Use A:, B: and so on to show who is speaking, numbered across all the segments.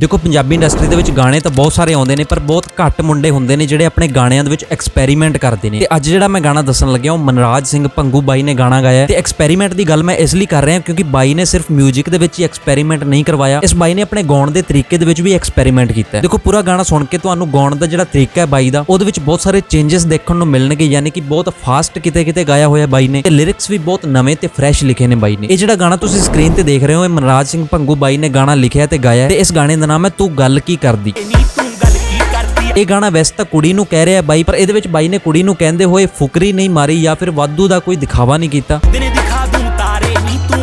A: ਦੇਖੋ, ਪੰਜਾਬੀ ਇੰਡਸਟਰੀ ਦੇ ਵਿੱਚ ਗਾਣੇ ਤਾਂ ਬਹੁਤ ਸਾਰੇ ਆਉਂਦੇ ਨੇ, ਪਰ ਬਹੁਤ ਘੱਟ ਮੁੰਡੇ ਹੁੰਦੇ ਨੇ ਜਿਹੜੇ ਆਪਣੇ ਗਾਣਿਆਂ ਦੇ ਵਿੱਚ ਐਕਸਪੈਰੀਮੈਂਟ ਕਰਦੇ ਨੇ। ਤੇ ਅੱਜ ਜਿਹੜਾ ਮੈਂ ਗਾਣਾ ਦੱਸਣ ਲੱਗਿਆ, ਉਹ ਮਨਰਾਜ ਸਿੰਘ ਭੰਗੂ ਬਾਈ ਨੇ ਗਾਣਾ ਗਾਇਆ ਹੈ। ਤੇ ਐਕਸਪੈਰੀਮੈਂਟ ਦੀ ਗੱਲ ਮੈਂ ਇਸ ਲਈ ਕਰ ਰਿਹਾ ਕਿਉਂਕਿ ਬਾਈ ਨੇ ਸਿਰਫ 뮤직 ਦੇ ਵਿੱਚ ਹੀ ਐਕਸਪੈਰੀਮੈਂਟ ਨਹੀਂ ਕਰਵਾਇਆ। ਇਸ ਬਾਈ ਨੇ ਆਪਣੇ ਗਾਉਣ ਦੇ ਤਰੀਕੇ ਦੇ ਵਿੱਚ ਵੀ ਐਕਸਪੈਰੀਮੈਂਟ ਕੀਤਾ ਦੇਖੋ, ਪੂਰਾ ਗਾਣਾ ਸੁਣ ਕੇ ਤੁਹਾਨੂੰ ਗਾਉਣ ਦਾ ਜਿਹੜਾ ਤਰੀਕਾ ਹੈ ਬਾਈ ਦਾ, ਉਹਦੇ ਵਿੱਚ ਬਹੁਤ ਸਾਰੇ ਚੇਂਜਸ ਦੇਖਣ ਨੂੰ ਮਿਲਣਗੇ, ਯਾਨੀ ਕਿ ਬਹੁਤ ਫਾਸਟ ਕਿਤੇ ਕਿਤੇ ਗਾਇਆ ਹੋਇਆ ਬਾਈ ਨੇ। ਤੇ ਲਿਰਿਕਸ ਵੀ ਬਹੁਤ ਨਵੇਂ ਤੇ ਫਰੈਸ਼ ਲਿਖੇ ਨੇ ਬਾਈ ਨੇ। ਇਹ ਜਿਹੜਾ ਗਾਣਾ ਤੁਸੀਂ ਸਕਰੀਨ ਤੇ ਦੇਖ ਰਹੇ ਹੋ, ਇਹ ਮਨਰਾਜ ਸਿੰਘ ਭੰਗੂ ਬਾਈ ਨੇ ਗਾਣਾ ਲਿਖਿਆ ਤੇ ਗਾਇਆ ਹੈ। ਤੇ ਇਸ ਗਾਣੇ ਦਾ ਨਾਮ ਹੈ ਤੂੰ ਗੱਲ ਕੀ ਕਰਦੀ? ਇਹ ਗਾਣਾ ਵੈਸੇ ਤਾਂ ਕੁੜੀ ਨੂੰ ਕਹਿ ਰਿਹਾ ਬਾਈ, ਪਰ ਇਹਦੇ ਵਿੱਚ ਬਾਈ ਨੇ ਕੁੜੀ ਨੂੰ ਕਹਿੰਦੇ ਹੋਏ ਫੁਕਰੀ ਨਹੀਂ ਮਾਰੀ ਜਾਂ ਫਿਰ ਵਾਧੂ ਦਾ ਕੋਈ ਦਿਖਾਵਾ ਨਹੀਂ ਕੀਤਾ।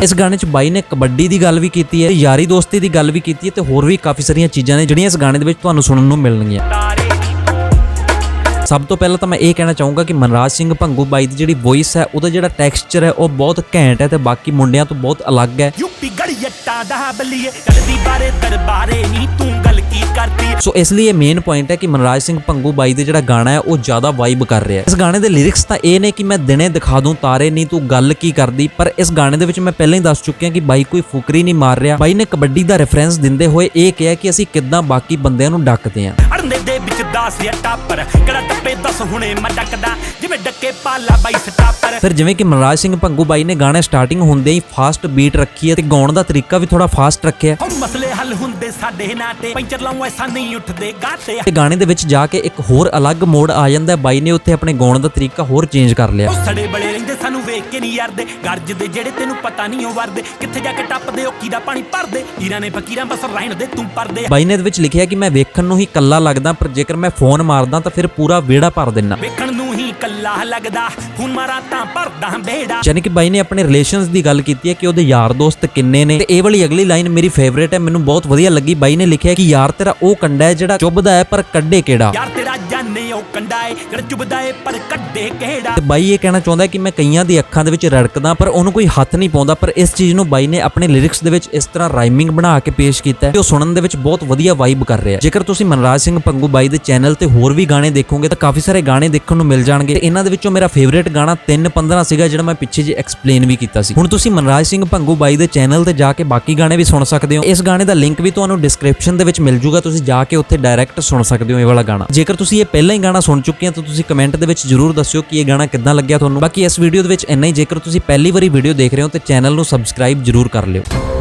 A: ਇਸ ਗਾਣੇ 'ਚ ਬਾਈ ਨੇ ਕਬੱਡੀ ਦੀ ਗੱਲ ਵੀ ਕੀਤੀ ਹੈ, ਯਾਰੀ ਦੋਸਤੀ ਦੀ ਗੱਲ ਵੀ ਕੀਤੀ ਹੈ ਤੇ ਹੋਰ ਵੀ ਕਾਫੀ ਸਾਰੀਆਂ ਚੀਜ਼ਾਂ ਨੇ ਜਿਹੜੀਆਂ ਇਸ ਗਾਣੇ ਦੇ ਵਿੱਚ ਤੁਹਾਨੂੰ ਸੁਣਨ ਨੂੰ ਮਿਲਣਗੀਆਂ। ਸਭ ਤੋਂ ਪਹਿਲਾਂ ਤਾਂ ਮੈਂ ਇਹ ਕਹਿਣਾ ਚਾਹੂੰਗਾ ਕਿ ਮਨਰਾਜ ਸਿੰਘ ਭੰਗੂ ਬਾਈ ਦੀ ਜਿਹੜੀ ਵੌਇਸ ਹੈ ਉਹਦਾ ਜਿਹੜਾ ਟੈਕਸਚਰ ਹੈ ਉਹ ਬਹੁਤ ਘੈਂਟ ਹੈ ਤੇ ਬਾਕੀ ਮੁੰਡਿਆਂ ਤੋਂ ਬਹੁਤ ਅਲੱਗ ਹੈ।
B: ਯੂਪੀ ਗੜੀਅਟਾ ਦਾ ਬਲੀਏ ਚੱਲਦੀ ਬਾਰੇ ਦਰਬਾਰੇ ਨੀ ਤੂੰ ਗੱਲ ਕੀ ਕਰਦੀ
A: ਸੋ ਇਸ ਲਈ ਇਹ ਮੇਨ ਪੁਆਇੰਟ ਹੈ ਕਿ ਮਨਰਾਜ ਸਿੰਘ ਭੰਗੂ ਬਾਈ ਦੇ ਜਿਹੜਾ ਗਾਣਾ ਹੈ ਉਹ ਜ਼ਿਆਦਾ ਵਾਈਬ ਕਰ ਰਿਹਾ ਹੈ। ਇਸ ਗਾਣੇ ਦੇ ਲਿਰਿਕਸ ਤਾਂ ਇਹ ਨੇ ਕਿ ਮੈਂ ਦਿਨੇ ਦਿਖਾ ਦੂੰ ਤਾਰੇ ਨਹੀਂ ਤੂੰ ਗੱਲ ਕੀ ਕਰਦੀ। ਪਰ ਇਸ ਗਾਣੇ ਦੇ ਵਿੱਚ ਮੈਂ ਪਹਿਲਾਂ ਹੀ ਦੱਸ ਚੁੱਕਿਆ ਕਿ ਬਾਈ ਕੋਈ ਫੁਕਰੀ ਨਹੀਂ ਮਾਰ ਰਿਹਾ। ਬਾਈ ਨੇ ਕਬੱਡੀ ਦਾ ਰੈਫਰੈਂਸ ਦਿੰਦੇ ਹੋਏ ਇਹ ਕਿਹਾ ਕਿ ਅਸੀਂ ਕਿੱਦਾਂ ਬਾਕੀ ਬੰਦਿਆਂ ਨੂੰ ਡੱਕਦੇ ਹਾਂ।
B: ਦੇ 10 ਜਾਂ ਟਾਪਰ। ਕਿਹੜਾ ਟੱਪੇ 10 ਹੁਣੇ ਮੈਂ ਡੱਕਦਾ। ਜਿਵੇਂ ਡੱਕੇ ਪਾਲਾ ਬਾਈ ਸਟਾਪਰ।
A: ਫਿਰ ਜਿਵੇਂ ਕਿ ਮਨਰਾਜ ਸਿੰਘ ਭੰਗੂ ਬਾਈ ਨੇ ਗਾਣੇ ਸਟਾਰਟਿੰਗ ਹੁੰਦੇ ਹੀ ਫਾਸਟ ਬੀਟ ਰੱਖੀ ਹੈ ਤੇ ਗਾਉਣ ਦਾ ਤਰੀਕਾ ਵੀ ਥੋੜਾ ਫਾਸਟ ਰੱਖਿਆ।
B: ਹੁਣ ਮਸਲੇ ਹੱਲ ਹੁੰਦੇ ਸਾਡੇ ਨਾਟੇ ਪੈਂਚਰ ਲਾਉਂ ਐਸਾ ਨਹੀਂ ਉੱਠਦੇ ਗਾਤੇ।
A: ਤੇ ਗਾਣੇ ਦੇ ਵਿੱਚ ਜਾ ਕੇ ਇੱਕ ਹੋਰ ਅਲੱਗ ਮੋੜ ਆ ਜਾਂਦਾ। ਬਾਈ ਨੇ ਉੱਥੇ ਆਪਣੇ ਗਾਉਣ ਦਾ ਤਰੀਕਾ ਹੋਰ ਚੇਂਜ ਕਰ ਲਿਆ।
B: ਸੜੇ ਬੜੇ ਰਹਿੰਦੇ ਸਾਨੂੰ ਵੇਖ ਕੇ ਨਹੀਂ ਯਾਰਦੇ। ਗਰਜਦੇ ਜਿਹੜੇ ਤੈਨੂੰ ਪਤਾ ਨਹੀਂ ਉਹ ਵਰਦੇ। ਕਿੱਥੇ ਜਾ ਕੇ ਟੱਪਦੇ ਉਹ ਕੀਦਾ ਪਾਣੀ ਭਰਦੇ? ਹੀਰਾਂ ਨੇ ਫਕੀਰਾਂ ਬਸ ਰਹਿਣ ਦੇ ਤੂੰ ਪਰਦੇ।
A: ਬਾਈ ਨੇ ਇਹਦੇ ਵਿੱਚ ਲਿਖਿਆ ਕਿ ਮੈਂ ਵੇਖਣ ਨੂੰ ਹੀ ਕੱਲਾ ਲੱਗਦਾ ਪਰ ਜੇਕਰ ਮੈਂ ਫੋਨ ਮਾਰਦਾ ਤਾਂ ਫਿਰ ਪੂਰਾ ਵਿਹੜਾ ਭਰ ਦਿੰਨਾ।
B: ਵੇਖਣ ਨੂੰ ਹੀ ਕੱਲਾ ਲੱਗਦਾ ਫੋਨ ਮਾਰਾਂ ਤਾਂ ਭਰਦਾ ਬੇੜਾ
A: ਯਾਨੀ ਕਿ ਬਾਈ ਨੇ ਆਪਣੇ ਰਿਲੇਸ਼ਨਸ ਦੀ ਗੱਲ ਕੀਤੀ ਹੈ ਕਿ ਉਹਦੇ ਯਾਰ ਦੋਸਤ ਕਿੰਨੇ ਨੇ। ਤੇ ਇਹ ਵਾਲੀ ਅਗਲੀ ਲਾਈਨ ਮੇਰੀ ਫੇਵਰੇਟ ਹੈ ਮੈਨੂੰ ਬਹੁਤ ਵਧੀਆ ਲੱਗੀ। ਬਾਈ ਨੇ ਲਿਖਿਆ ਕਿ ਯਾਰ ਤੇਰਾ ਉਹ ਕੰਡਾ ਹੈ ਜਿਹੜਾ ਚੁੱਭਦਾ ਹੈ ਪਰ ਕੱਢੇ ਕਿਹੜਾ?
B: ਯਾਰ ਤੇਰਾ ਉਹ ਕੰਡਾ ਏ ਜਿਹੜਾ ਚੁਬਦਾ ਏ ਪਰ ਕੱਢੇ ਕਿਹੜਾ?
A: ਤੇ ਬਾਈ ਇਹ ਕਹਿਣਾ ਚਾਹੁੰਦਾ ਕਿ ਮੈਂ ਕਈਆਂ ਦੀ ਅੱਖਾਂ ਦੇ ਵਿੱਚ ਰੜਕਦਾ, ਪਰ ਉਹਨੂੰ ਕੋਈ ਹੱਥ ਨਹੀਂ ਪਾਉਂਦਾ, ਪਰ ਇਸ ਚੀਜ਼ ਨੂੰ ਬਾਈ ਨੇ ਆਪਣੇ ਲਿਰਿਕਸ ਦੇ ਵਿੱਚ ਇਸ ਤਰ੍ਹਾਂ ਰਾਈਮਿੰਗ ਬਣਾ ਕੇ ਪੇਸ਼ ਕੀਤਾ ਹੈ ਕਿ ਉਹ ਸੁਣਨ ਦੇ ਵਿੱਚ ਬਹੁਤ ਵਧੀਆ ਵਾਈਬ ਕਰ ਰਿਹਾ ਜੇਕਰ ਤੁਸੀਂ ਮਨਰਾਜ ਸਿੰਘ ਪੰਗੂ ਬਾਈ ਦੇ ਚੈਨਲ ਤੇ ਹੋਰ ਵੀ ਗਾਣੇ ਦੇਖੋਗੇ, ਤਾਂ ਕਾਫੀ ਸਾਰੇ ਗਾਣੇ ਦੇਖਣ ਨੂੰ ਮਿਲ ਜਾਣਗੇ। ਤੇ ਇਹਨਾਂ ਦੇ ਵਿੱਚੋਂ ਮੇਰਾ ਫੇਵਰੇਟ ਗਾਣਾ 315 ਸੀਗਾ, ਜਿਹੜਾ ਮੈਂ ਪਿੱਛੇ ਜੇ ਐਕਸਪਲੇਨ ਵੀ ਕੀਤਾ ਸੀ। ਹੁਣ ਤੁਸੀਂ ਮਨਰਾਜ ਸਿੰਘ ਪੰਗੂ ਬਾਈ ਦੇ ਚੈਨਲ ਤੇ ਜਾ ਕੇ ਬਾਕੀ ਗਾਣੇ ਵੀ ਸੁਣ ਸਕਦੇ ਹੋ। ਇਸ ਗਾਣੇ ਦਾ ਲਿੰਕ ਵੀ ਤੁਹਾਨੂੰ ਡਿਸਕ੍ਰਿਪਸ਼ਨ ਦੇ ਵਿੱਚ ਮਿਲ ਜੂਗਾ, ਤੁਸੀਂ ਜਾ ਕੇ ਉੱਥੇ ਡਾਇਰੈਕਟ ਸੁਣ ਸਕਦੇ ਹੋ ਇਹ ਵਾਲਾ ਗਾਣਾ। ਜੇਕਰ ਤੁਸੀਂ ਇਹ ਪਹਿਲਾਂ ਹੀ ਗਾਣਾ ਸੁਣ ਚੁੱਕੇ ਹੋ ਤਾਂ ਤੁਸੀਂ ਕਮੈਂਟ ਦੇ ਵਿੱਚ ਜਰੂਰ ਦੱਸਿਓ ਕਿ ਇਹ ਗਾਣਾ ਕਿੱਦਾਂ ਲੱਗਿਆ ਤੁਹਾਨੂੰ। ਬਾਕੀ ਇਸ ਵੀਡੀਓ ਦੇ ਵਿੱਚ ਇੰਨਾ ਹੀ। ਜੇਕਰ ਤੁਸੀਂ ਪਹਿਲੀ ਵਾਰੀ ਵੀਡੀਓ ਦੇਖ ਰਹੇ ਹੋ ਤੇ ਚੈਨਲ ਨੂੰ ਸਬਸਕ੍ਰਾਈਬ ਜਰੂਰ ਕਰ ਲਿਓ।